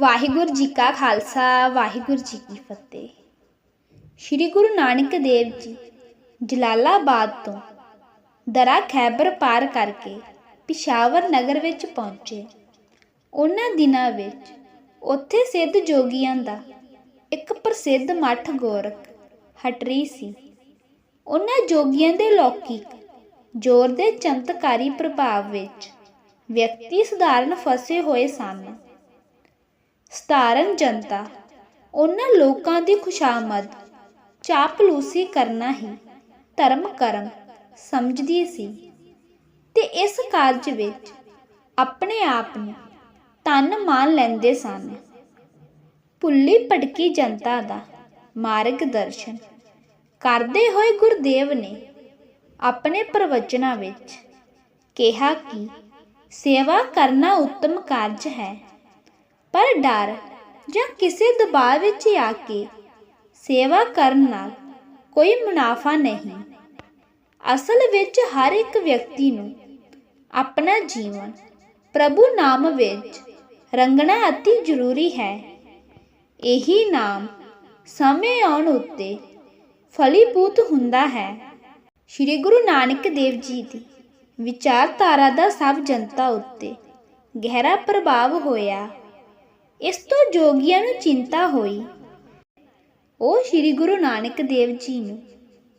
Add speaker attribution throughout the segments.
Speaker 1: ਵਾਹਿਗੁਰੂ ਜੀ ਕਾ ਖਾਲਸਾ, ਵਾਹਿਗੁਰੂ ਜੀ ਕੀ ਫਤਿਹ। ਸ੍ਰੀ ਗੁਰੂ ਨਾਨਕ ਦੇਵ ਜੀ ਜਲਾਲਾਬਾਦ ਤੋਂ ਦਰਾ ਖੈਬਰ ਪਾਰ ਕਰਕੇ ਪਿਸ਼ਾਵਰ ਨਗਰ ਵਿੱਚ ਪਹੁੰਚੇ। ਉਹਨਾਂ ਦਿਨਾਂ ਵਿੱਚ ਉੱਥੇ ਸਿੱਧ ਜੋਗੀਆਂ ਦਾ ਇੱਕ ਪ੍ਰਸਿੱਧ ਮੱਠ ਗੋਰਖ ਹਟਰੀ ਸੀ। ਉਹਨਾਂ ਜੋਗੀਆਂ ਦੇ ਲੌਕਿਕ ਜ਼ੋਰ ਦੇ ਚਮਤਕਾਰੀ ਪ੍ਰਭਾਵ ਵਿੱਚ ਵਿਅਕਤੀ ਸਧਾਰਨ ਫਸੇ ਹੋਏ ਸਨ। ਸਧਾਰਨ ਜਨਤਾ, ਉਹਨਾਂ ਲੋਕਾਂ ਦੀ ਖੁਸ਼ਾਮਦ, ਚਾਪਲੂਸੀ ਕਰਨਾ ਹੀ ਧਰਮ ਕਰਮ ਸਮਝਦੀ ਸੀ। ਤੇ ਇਸ ਕਾਰਜ ਵਿੱਚ ਆਪਣੇ ਆਪ ਨੂੰ ਤਨ ਮਾਨ ਲੈਂਦੇ ਸਨ। ਭੁੱਲੀ ਭਟਕੀ ਜਨਤਾ ਦਾ ਮਾਰਗਦਰਸ਼ਨ ਕਰਦੇ ਹੋਏ ਗੁਰਦੇਵ ਨੇ ਆਪਣੇ ਪ੍ਰਵਚਨਾਂ ਵਿੱਚ ਕਿਹਾ ਕਿ ਸੇਵਾ ਕਰਨਾ ਉੱਤਮ ਕਾਰਜ ਹੈ। ਪਰ ਡਰ ਜਾਂ ਕਿਸੇ ਦਬਾਅ ਵਿੱਚ ਆ ਕੇ ਸੇਵਾ ਕਰਨ ਨਾਲ ਕੋਈ ਮੁਨਾਫਾ ਨਹੀਂ। ਅਸਲ ਵਿੱਚ ਹਰ ਇੱਕ ਵਿਅਕਤੀ ਨੂੰ ਆਪਣਾ ਜੀਵਨ ਪ੍ਰਭੂ ਨਾਮ ਵਿੱਚ ਰੰਗਣਾ ਅਤੀ ਜ਼ਰੂਰੀ ਹੈ। ਇਹੀ ਨਾਮ ਸਮੇਂ ਆਉਣ ਉੱਤੇ ਫਲੀਭੂਤ ਹੁੰਦਾ ਹੈ। ਸ੍ਰੀ ਗੁਰੂ ਨਾਨਕ ਦੇਵ ਜੀ ਦੀ ਵਿਚਾਰਧਾਰਾ ਦਾ ਸਭ ਜਨਤਾ ਉੱਤੇ ਗਹਿਰਾ ਪ੍ਰਭਾਵ ਹੋਇਆ। ਇਸ ਤੋਂ ਜੋਗੀਆਂ ਨੂੰ ਚਿੰਤਾ ਹੋਈ। ਉਹ ਸ੍ਰੀ ਗੁਰੂ ਨਾਨਕ ਦੇਵ ਜੀ ਨੂੰ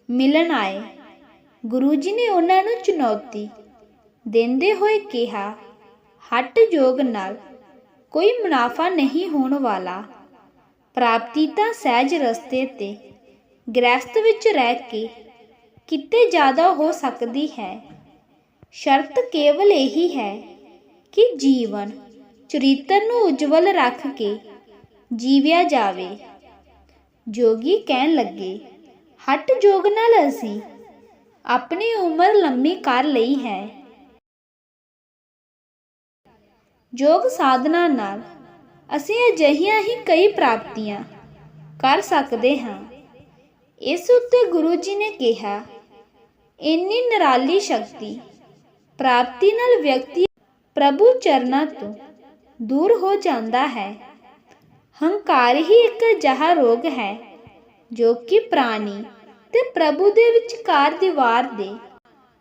Speaker 1: ਮਿਲਣ ਆਏ। ਗੁਰੂ ਜੀ ਨੇ ਉਹਨਾਂ ਨੂੰ ਚੁਣੌਤੀ ਦਿੰਦੇ ਹੋਏ ਕਿਹਾ, ਹੱਟ ਯੋਗ ਨਾਲ, ਕੋਈ ਮੁਨਾਫਾ ਨਹੀਂ ਹੋਣ ਵਾਲਾ। ਪ੍ਰਾਪਤੀ ਤਾਂ ਸਹਿਜ ਰਸਤੇ ਤੇ ਗ੍ਰਸਤ ਵਿੱਚ ਰਹਿ ਕੇ ਕਿਤੇ ਜ਼ਿਆਦਾ ਹੋ ਸਕਦੀ ਹੈ। ਸ਼ਰਤ ਕੇਵਲ ਇਹੀ ਹੈ ਕਿ ਜੀਵਨ ਚਰਿੱਤਰ ਨੂੰ ਉਜਵਲ ਰੱਖ ਕੇ ਜੀਵਿਆ ਜਾਵੇ। ਜੋਗੀ ਕਹਿਣ ਲੱਗੇ, ਹਟ ਜੋਗ ਨਾਲ ਅਸੀਂ ਆਪਣੀ ਉਮਰ ਲੰਮੀ ਕਰ ਲਈ ਹੈ। ਜੋਗ ਸਾਧਨਾ ਨਾਲ ਅਸੀਂ ਅਜਿਹੀਆਂ ਹੀ ਕਈ ਪ੍ਰਾਪਤੀਆਂ ਕਰ ਸਕਦੇ ਹਾਂ। ਇਸ ਉੱਤੇ ਗੁਰੂ ਜੀ ਨੇ ਕਿਹਾ, ਇੰਨੀ ਨਿਰਾਲੀ ਸ਼ਕਤੀ ਪ੍ਰਾਪਤੀ ਨਾਲ ਵਿਅਕਤੀ ਪ੍ਰਭੂ ਚਰਨਾਂ ਤੋਂ ਦੂਰ ਹੋ ਜਾਂਦਾ ਹੈ। ਹੰਕਾਰ ਹੀ ਇੱਕ ਅਜਿਹਾ ਰੋਗ ਹੈ, ਜੋ ਕਿ ਪ੍ਰਾਣੀ ਤੇ ਪ੍ਰਭੂ ਦੇ ਵਿਚਕਾਰ ਦੀਵਾਰ ਦੇ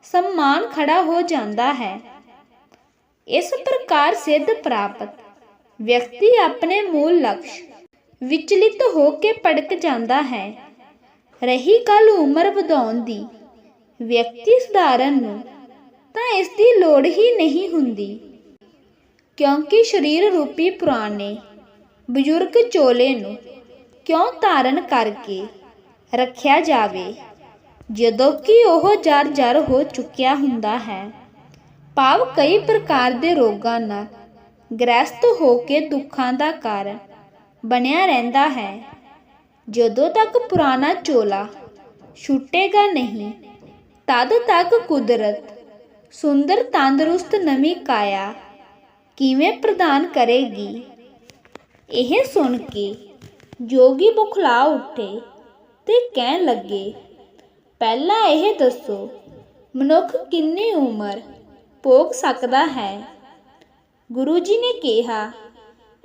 Speaker 1: ਸਮਾਨ ਖੜਾ ਹੋ ਜਾਂਦਾ ਹੈ। ਇਸ ਪ੍ਰਕਾਰ ਸਿੱਧ ਪ੍ਰਾਪਤ ਵਿਅਕਤੀ ਆਪਣੇ ਮੂਲ ਲਕਸ਼ ਵਿਚਲਿਤ ਹੋ ਕੇ ਪੜਕ ਜਾਂਦਾ ਹੈ। ਰਹੀ ਗੱਲ ਉਮਰ ਵਧਾਉਣ ਦੀ ਵਿਅਕਤੀ ਸਧਾਰਨ ਨੂੰ ਤਾਂ ਇਸ ਦੀ ਲੋੜ ਹੀ ਨਹੀਂ ਹੁੰਦੀ। ਕਿਉਂਕਿ ਸਰੀਰ ਰੂਪੀ ਪੁਰਾਣੇ ਬਜ਼ੁਰਗ ਚੋਲੇ ਨੂੰ ਕਿਉਂ ਧਾਰਨ ਕਰਕੇ ਰੱਖਿਆ ਜਾਵੇ? ਜਦੋਂ ਕਿ ਉਹ ਜਰ ਜਰ ਹੋ ਚੁੱਕਿਆ ਹੁੰਦਾ ਹੈ, ਭਾਵ ਕਈ ਪ੍ਰਕਾਰ ਦੇ ਰੋਗਾਂ ਨਾਲ ਗ੍ਰਸਤ ਹੋ ਕੇ ਦੁੱਖਾਂ ਦਾ ਕਾਰਨ ਬਣਿਆ ਰਹਿੰਦਾ ਹੈ। ਜਦੋਂ ਤੱਕ ਪੁਰਾਣਾ ਚੋਲਾ ਛੁੱਟੇਗਾ ਨਹੀਂ, ਤਦ ਤੱਕ ਕੁਦਰਤ ਸੁੰਦਰ ਤੰਦਰੁਸਤ ਨਵੀਂ ਕਾਇਆ ਕਿਵੇਂ ਪ੍ਰਦਾਨ ਕਰੇਗੀ? ਇਹ ਸੁਣ ਕੇ ਜੋਗੀ ਬੁਖਲਾ ਉੱਠੇ ਤੇ ਕਹਿਣ ਲੱਗੇ, ਪਹਿਲਾਂ ਇਹ ਦੱਸੋ, ਮਨੁੱਖ ਕਿੰਨੀ ਉਮਰ ਭੋਗ ਸਕਦਾ ਹੈ? ਗੁਰੂ ਜੀ ਨੇ ਕਿਹਾ,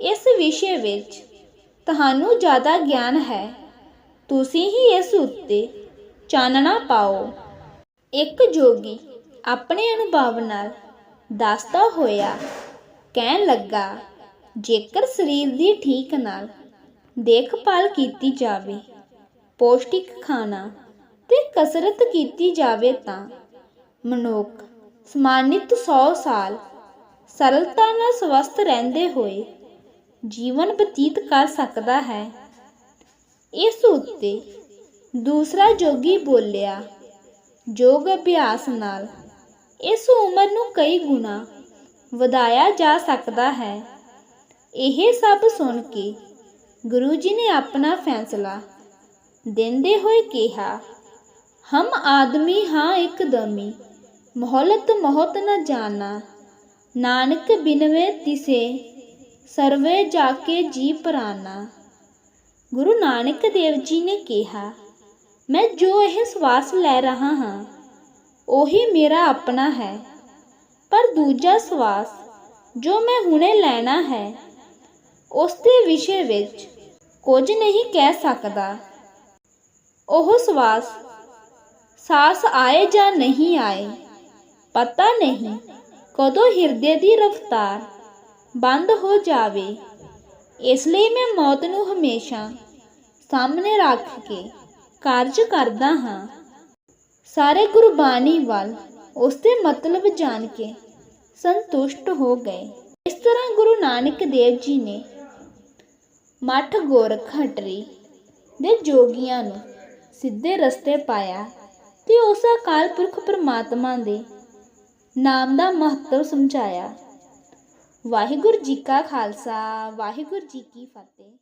Speaker 1: ਇਸ ਵਿਸ਼ੇ ਵਿੱਚ ਤੁਹਾਨੂੰ ਜ਼ਿਆਦਾ ਗਿਆਨ ਹੈ। ਤੁਸੀਂ ਹੀ ਇਸ ਉੱਤੇ ਚਾਨਣਾ ਪਾਓ। ਇੱਕ ਜੋਗੀ ਆਪਣੇ ਅਨੁਭਵ ਨਾਲ ਦੱਸਦਾ ਹੋਇਆ ਕਹਿਣ ਲੱਗਾ, ਜੇਕਰ ਸਰੀਰ ਦੀ ਠੀਕ ਨਾਲ ਦੇਖਭਾਲ ਕੀਤੀ ਜਾਵੇ, ਪੌਸ਼ਟਿਕ ਖਾਣਾ ਤੇ ਕਸਰਤ ਕੀਤੀ ਜਾਵੇ ਤਾਂ ਮਨੁੱਖ ਸਮਾਨਿਤ 100 ਸਾਲ ਸਰਲਤਾ ਨਾਲ ਸਵਸਥ ਰਹਿੰਦੇ ਹੋਏ ਜੀਵਨ ਬਤੀਤ ਕਰ ਸਕਦਾ ਹੈ। ਇਸ ਉੱਤੇ ਦੂਸਰਾ ਜੋਗੀ ਬੋਲਿਆ, ਯੋਗ ਅਭਿਆਸ ਨਾਲ ਇਸ ਉਮਰ ਨੂੰ ਕਈ ਗੁਣਾ ਵਧਾਇਆ ਜਾ ਸਕਦਾ ਹੈ। ਇਹ ਸਭ ਸੁਣ ਕੇ ਗੁਰੂ ਜੀ ਨੇ ਆਪਣਾ ਫੈਸਲਾ ਦਿੰਦੇ ਹੋਏ ਕਿਹਾ, ਹਮ ਆਦਮੀ ਹਾਂ ਇੱਕਦਮੀ ਮੋਹਲਤ ਮੋਹਤ ਨ ਜਾਣਾ। ਨਾਨਕ ਬਿਨਵੇ ਤਿਸੇ, ਸਰਵੇ ਜਾ ਕੇ ਜੀ ਪ੍ਰਾਨਾ ਗੁਰੂ ਨਾਨਕ ਦੇਵ ਜੀ ਨੇ ਕਿਹਾ, ਮੈਂ ਜੋ ਇਹ ਸਵਾਸ ਲੈ ਰਹਾ ਹਾਂ, ਉਹੀ ਮੇਰਾ ਆਪਣਾ ਹੈ। ਪਰ ਦੂਜਾ ਸਵਾਸ, ਜੋ ਮੈਂ ਹੁਣੇ ਲੈਣਾ ਹੈ, ਉਸ ਦੇ ਵਿਸ਼ੇ ਵਿੱਚ ਕੁਝ ਨਹੀਂ ਕਹਿ ਸਕਦਾ। ਉਹ ਸਵਾਸ, ਸਾਸ ਆਏ ਜਾਂ ਨਹੀਂ ਆਏ, ਪਤਾ ਨਹੀਂ ਕਦੋਂ ਹਿਰਦੇ ਦੀ ਰਫ਼ਤਾਰ ਬੰਦ ਹੋ ਜਾਵੇ। ਇਸ ਲਈ ਮੈਂ ਮੌਤ ਨੂੰ ਹਮੇਸ਼ਾ ਸਾਹਮਣੇ ਰੱਖ ਕੇ ਕਾਰਜ ਕਰਦਾ ਹਾਂ। ਸਾਰੇ ਗੁਰਬਾਣੀ ਵੱਲ ਉਸ ਦੇ ਮਤਲਬ ਜਾਣ ਕੇ ਸੰਤੁਸ਼ਟ ਹੋ ਗਏ। ਇਸ ਤਰ੍ਹਾਂ ਗੁਰੂ ਨਾਨਕ ਦੇਵ ਜੀ ਨੇ ਮੱਠ ਗੋਰਖ ਹਟਰੀ ਦੇ ਜੋਗੀਆਂ ਨੂੰ ਸਿੱਧੇ ਰਸਤੇ ਪਾਇਆ ਤੇ ਉਸ ਅਕਾਲ ਪੁਰਖ ਪਰਮਾਤਮਾ ਦੇ ਨਾਮ ਦਾ ਮਹੱਤਵ ਸਮਝਾਇਆ। ਵਾਹਿਗੁਰੂ ਜੀ ਕਾ ਖਾਲਸਾ, ਵਾਹਿਗੁਰੂ ਜੀ ਕੀ ਫਤਿਹ।